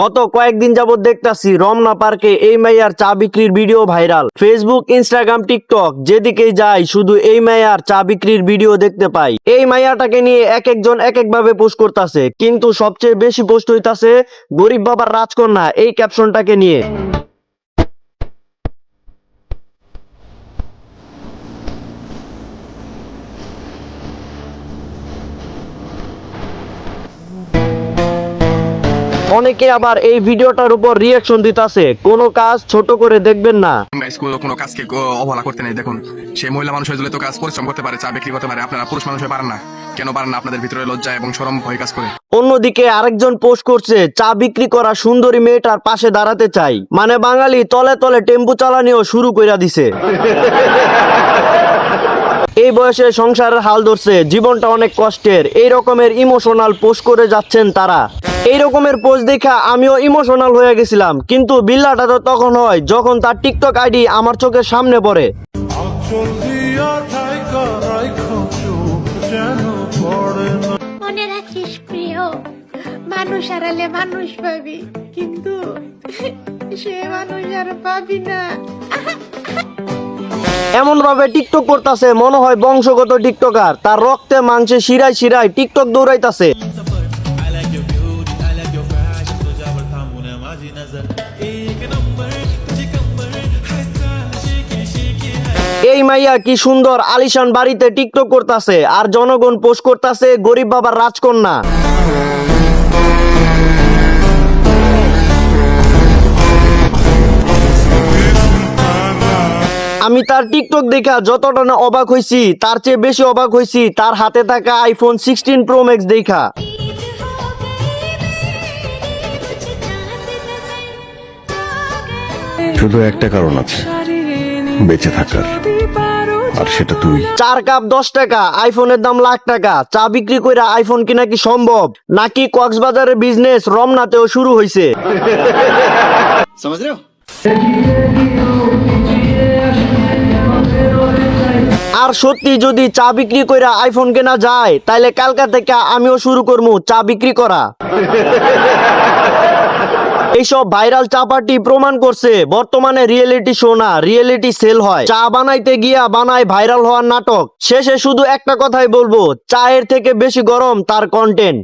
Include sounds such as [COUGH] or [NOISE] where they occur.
গত কয়েকদিন যাবত দেখতাছি রমনা পার্কে এই মাইয়ার চা বিক্রির video viral. Facebook Instagram TikTok যেদিকেই যাই শুধু এই মাইয়ার চা বিক্রির ভিডিও দেখতে পাই। এই মাইয়াটাকে নিয়ে এক একজন এক এক ভাবে পোস্ট করতেছে। কিন্তু সবচেয়ে বেশি পোস্ট হইতাছে গরিব বাবার রাজকন্যা এই ক্যাপশনটাকে নিয়ে। অনেকে আবার এই ভিডিওটার উপর রিয়াকশন দিতাছে। কোনো কাজ ছোট করে দেখবেন না। কোনো কাজকে অবহেলা করতে নেই। দেখুন সে মহিলা মানুষ হয়ে তো কাজ পরিশ্রম করতে পারে চা বিক্রি করতে পারে। আপনারা পুরুষ মানুষ হয়ে পারেন না। কেন পারেন না? আপনাদের ভিতরে লজ্জা এবং সরম ভয় কাজ করে। অন্যদিকে আরেকজন পোস্ট করছে চা বিক্রি করা সুন্দরী মেয়েটার পাশে দাঁড়াতে চাই। মানে বাঙালি তলে তলে টেম্পু চালানিও শুরু কইরা দিছে। এই বয়সে সংসারের হাল ধরছে, জীবনটা অনেক কষ্টের। এই রকমের ইমোশনাল পোস্ট করে যাচ্ছেন তারা। এই রকমের পোস্ট দেখা আমিও ইমোশনাল হয়ে গেছিলাম, কিন্তু বিল্লাটা তো তখন হয়, যখন তার টিকটক আইডি আমার চোখের সামনে পড়ে। মনে মানুষ মানুষ পাবি, কিন্তু সে মানুষ আর পাবি না। এমন ভাবে টিকটক করতেছে, মনে হয় বংশগত টিকটকার। তার রক্তে মাংসে শিরায় শিরায় টিকটক দৌড়াইতাছে। এই মাইয়া কি সুন্দর, আলিশান বাড়িতে টিকটক করতেছে, আর জনগণ পোস্ট করতেছে, গরিব বাবার রাজকন্যা। আমি তার টিকটক দেখা যতটা না অবাক হয়েছি তার চেয়ে বেশি অবাক হয়েছি তার হাতে থাকা আইফোন সিক্সটিন প্রো ম্যাক্স দেখা। শুধু একটা কারণ আছে বেঁচে থাকার। আর সেটা তুই। চার কাপ দশ টাকা আইফোনের দাম লাখ টাকা চা বিক্রি কইরা আইফোন কিনা কি সম্ভব? নাকি কক্সবাজারের বিজনেস রমনাতেও শুরু হইছে? [LAUGHS] আর সত্যি যদি চা বিক্রি করে আইফোন কেনা যায়, তাইলে কালকা থেকে আমিও শুরু করব চা বিক্রি করা। এইসব ভাইরাল চাপাটি প্রমাণ করছে, বর্তমানে রিয়েলিটি শো না, রিয়েলিটি সেল হয়। চা বানাইতে গিয়া বানায় ভাইরাল হওয়ার নাটক। শেষে শুধু একটা কথাই বলব, চায়ের থেকে বেশি গরম তার কন্টেন্ট